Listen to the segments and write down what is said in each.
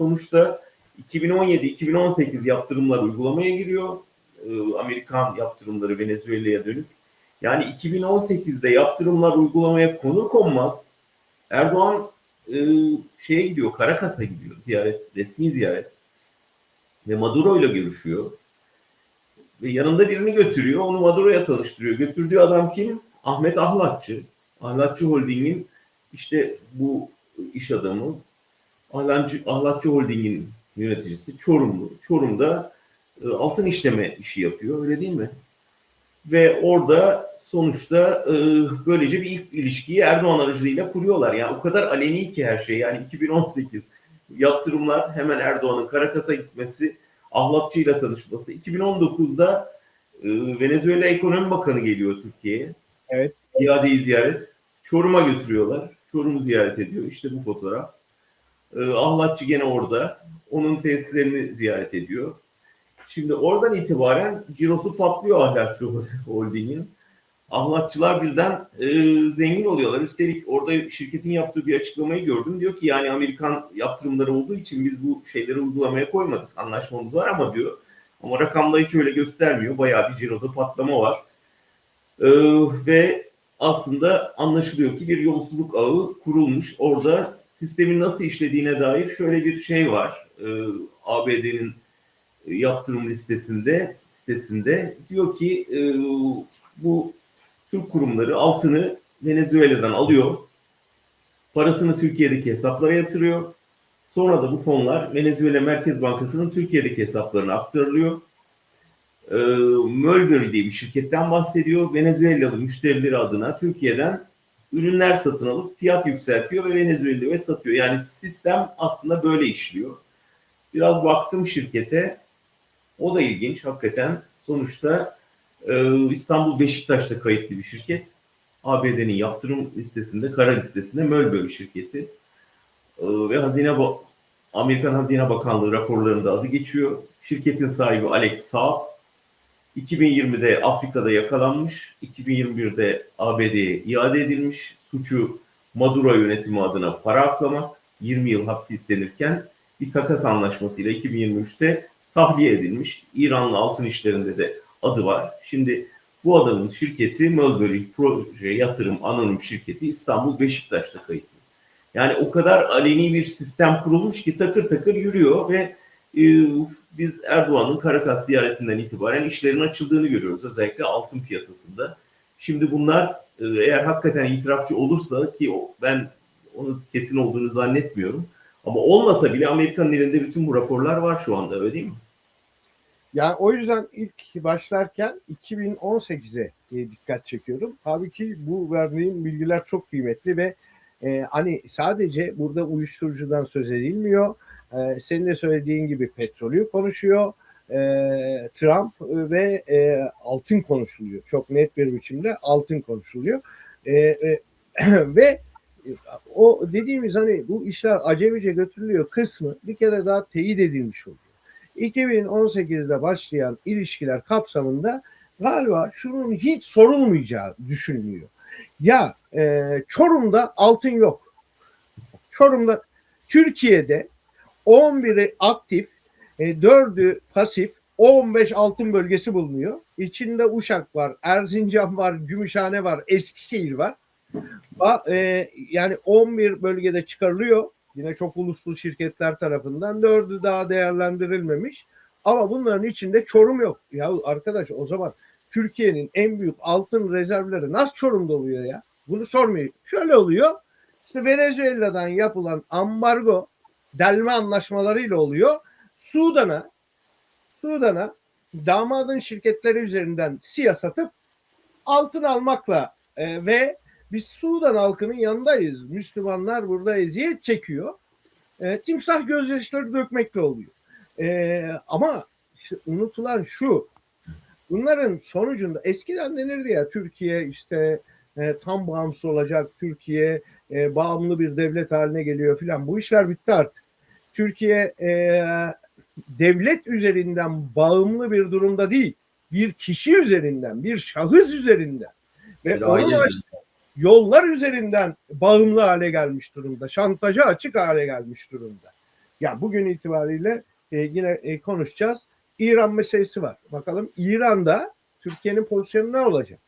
sonuçta 2017-2018 yaptırımlar uygulamaya giriyor. Ee, Amerikan yaptırımları Venezuela'ya dönük. Yani 2018'de yaptırımlar uygulamaya konu konmaz. Erdoğan e, şeye gidiyor, Karakas'a gidiyor ziyaret, resmi ziyaret. Ve Maduro ile görüşüyor. Ve yanında birini götürüyor, onu Maduro'ya tanıştırıyor. Götürdüğü adam kim? Ahmet Ahlatçı. Ahlatçı Holding'in işte bu iş adamı. Ahlatçı, Ahlatçı Holding'in yöneticisi Çorumlu. Çorum'da e, altın işleme işi yapıyor, öyle değil mi? Ve orada sonuçta e, böylece bir ilk ilişkiyi Erdoğan aracılığıyla kuruyorlar. Yani o kadar aleni ki her şey. Yani 2018 yaptırımlar hemen Erdoğan'ın Karakas'a gitmesi, Ahlatçı'yla tanışması. 2019'da e, Venezuela Ekonomi Bakanı geliyor Türkiye'ye. Evet. İadeyi ziyaret. Çorum'a götürüyorlar. Çorum'u ziyaret ediyor. İşte bu fotoğraf. E, Ahlatçı gene orada. Onun tesislerini ziyaret ediyor. Şimdi oradan itibaren cirosu patlıyor Ahlakçı Holding'in. Ahlakçılar birden e, zengin oluyorlar. Üstelik orada şirketin yaptığı bir açıklamayı gördüm. Diyor ki yani Amerikan yaptırımları olduğu için biz bu şeyleri uygulamaya koymadık. Anlaşmamız var ama diyor. Ama rakamda hiç öyle göstermiyor. Bayağı bir ciroda patlama var. E, ve aslında anlaşılıyor ki bir yolsuzluk ağı kurulmuş. Orada sistemin nasıl işlediğine dair şöyle bir şey var. E, ABD'nin yaptırım listesinde sitesinde diyor ki e, bu Türk kurumları altını Venezuela'dan alıyor. Parasını Türkiye'deki hesaplara yatırıyor. Sonra da bu fonlar Venezuela Merkez Bankası'nın Türkiye'deki hesaplarına aktarılıyor. E, Mulberry diye bir şirketten bahsediyor. Venezuelalı müşterileri adına Türkiye'den ürünler satın alıp fiyat yükseltiyor ve Venezuela'ya satıyor. Yani sistem aslında böyle işliyor. Biraz baktım şirkete. O da ilginç hakikaten. Sonuçta e, İstanbul Beşiktaş'ta kayıtlı bir şirket. ABD'nin yaptırım listesinde, kara listesinde Mulberry şirketi. E, ve Hazine Amerikan Hazine Bakanlığı raporlarında adı geçiyor. Şirketin sahibi Alex Saab 2020'de Afrika'da yakalanmış, 2021'de ABD'ye iade edilmiş. Suçu Maduro yönetimi adına para aklamak, 20 yıl hapsi istenirken bir takas anlaşmasıyla 2023'te tahliye edilmiş. İranlı altın işlerinde de adı var. Şimdi bu adamın şirketi Mulberry Proje Yatırım Anonim Şirketi İstanbul Beşiktaş'ta kayıtlı. Yani o kadar aleni bir sistem kurulmuş ki takır takır yürüyor ve e, biz Erdoğan'ın Karakas ziyaretinden itibaren işlerin açıldığını görüyoruz. Özellikle altın piyasasında. Şimdi bunlar e, eğer hakikaten itirafçı olursa ki ben onun kesin olduğunu zannetmiyorum. Ama olmasa bile Amerika'nın elinde bütün bu raporlar var şu anda öyle değil mi? Yani o yüzden ilk başlarken 2018'e dikkat çekiyorum. Tabii ki bu verdiğim bilgiler çok kıymetli ve e, hani sadece burada uyuşturucudan söz edilmiyor. E, senin de söylediğin gibi petrolü konuşuyor. E, Trump ve e, altın konuşuluyor. Çok net bir biçimde altın konuşuluyor. E, e, ve o dediğimiz hani bu işler acemice götürülüyor kısmı bir kere daha teyit edilmiş oluyor. 2018'de başlayan ilişkiler kapsamında galiba şunun hiç sorulmayacağı düşünülüyor. Ya e, Çorum'da altın yok. Çorum'da Türkiye'de 11'i aktif, e, 4'ü pasif, 15 altın bölgesi bulunuyor. İçinde Uşak var, Erzincan var, Gümüşhane var, Eskişehir var. E, yani 11 bölgede çıkarılıyor. Yine çok uluslu şirketler tarafından. Dördü daha değerlendirilmemiş. Ama bunların içinde Çorum yok. Ya arkadaş o zaman Türkiye'nin en büyük altın rezervleri nasıl Çorum'da oluyor ya? Bunu sormuyor. Şöyle oluyor. İşte Venezuela'dan yapılan ambargo delme anlaşmalarıyla oluyor. Sudan'a Sudan'a damadın şirketleri üzerinden siyah satıp altın almakla e, ve biz Sudan halkının yanındayız. Müslümanlar burada eziyet çekiyor. E, timsah gözyaşları dökmekle oluyor. E, ama işte unutulan şu. Bunların sonucunda eskiden denirdi ya Türkiye işte e, tam bağımsız olacak. Türkiye e, bağımlı bir devlet haline geliyor filan. Bu işler bitti artık. Türkiye e, devlet üzerinden bağımlı bir durumda değil. Bir kişi üzerinden, bir şahıs üzerinden ve onun yollar üzerinden bağımlı hale gelmiş durumda. Şantaja açık hale gelmiş durumda. Ya bugün itibariyle e, yine e, konuşacağız. İran meselesi var. Bakalım İran'da Türkiye'nin pozisyonu ne olacak?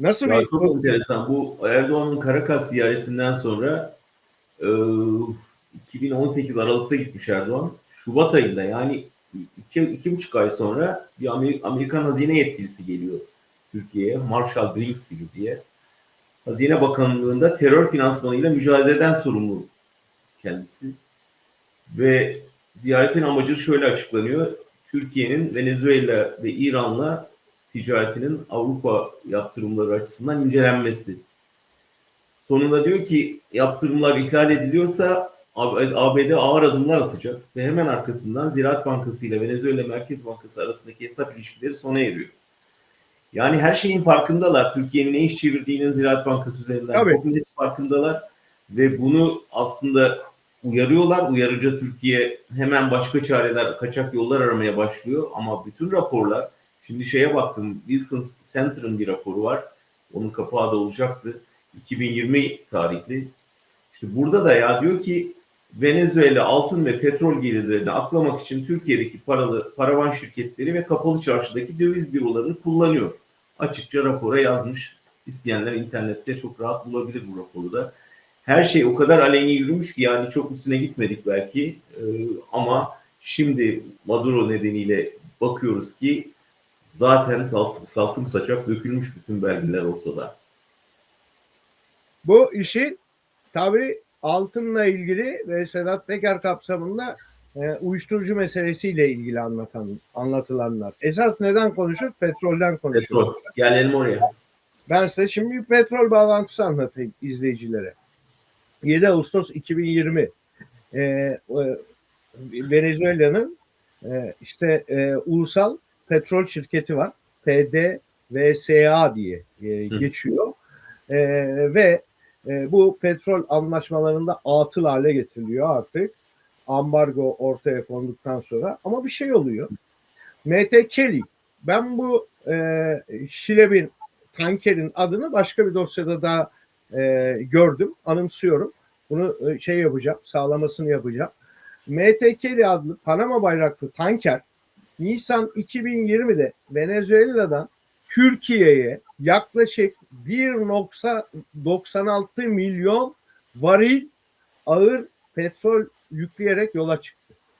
Nasıl Ya bir çok pozisyon? enteresan. Bu Erdoğan'ın Karakas ziyaretinden sonra e, 2018 Aralık'ta gitmiş Erdoğan. Şubat ayında yani iki, iki buçuk ay sonra bir Amer- Amerikan hazine yetkilisi geliyor Türkiye'ye. Marshall Brinks gibi diye. Hazine Bakanlığı'nda terör finansmanıyla mücadeleden sorumlu kendisi. Ve ziyaretin amacı şöyle açıklanıyor. Türkiye'nin Venezuela ve İran'la ticaretinin Avrupa yaptırımları açısından incelenmesi. Sonunda diyor ki yaptırımlar ihlal ediliyorsa ABD ağır adımlar atacak ve hemen arkasından Ziraat Bankası ile Venezuela Merkez Bankası arasındaki hesap ilişkileri sona eriyor. Yani her şeyin farkındalar. Türkiye'nin ne iş çevirdiğinin Ziraat Bankası üzerinden Tabii. çok net farkındalar ve bunu aslında uyarıyorlar. Uyarıcı Türkiye hemen başka çareler, kaçak yollar aramaya başlıyor ama bütün raporlar Şimdi şeye baktım. Wilson Center'ın bir raporu var. Onun kapağı da olacaktı. 2020 tarihli. İşte burada da ya diyor ki Venezuela altın ve petrol gelirlerini aklamak için Türkiye'deki paralı paravan şirketleri ve kapalı çarşıdaki döviz bürolarını kullanıyor. Açıkça rapora yazmış. İsteyenler internette çok rahat bulabilir bu raporu da. Her şey o kadar aleni yürümüş ki yani çok üstüne gitmedik belki. Ee, ama şimdi Maduro nedeniyle bakıyoruz ki zaten sal, salkım saçak dökülmüş bütün belgeler ortada. Bu işin tabii altınla ilgili ve Sedat Peker kapsamında e, uyuşturucu meselesiyle ilgili anlatan anlatılanlar. Esas neden konuşur? Petrolden konuşur. Petrol. Gelelim oraya. Ben size şimdi bir petrol bağlantısı anlatayım izleyicilere. 7 Ağustos 2020 e, e, Venezuela'nın e, işte e, ulusal petrol şirketi var. PDVSA diye e, geçiyor. E, ve e, bu petrol anlaşmalarında atıl hale getiriliyor artık. Ambargo ortaya konduktan sonra. Ama bir şey oluyor. MT Kelly. Ben bu e, Şilebin tankerin adını başka bir dosyada daha e, gördüm. Anımsıyorum. Bunu e, şey yapacağım. Sağlamasını yapacağım. MT Kelly adlı Panama bayraklı tanker Nisan 2020'de Venezuela'dan Türkiye'ye yaklaşık 1.96 milyon varil ağır petrol yükleyerek yola çıktı.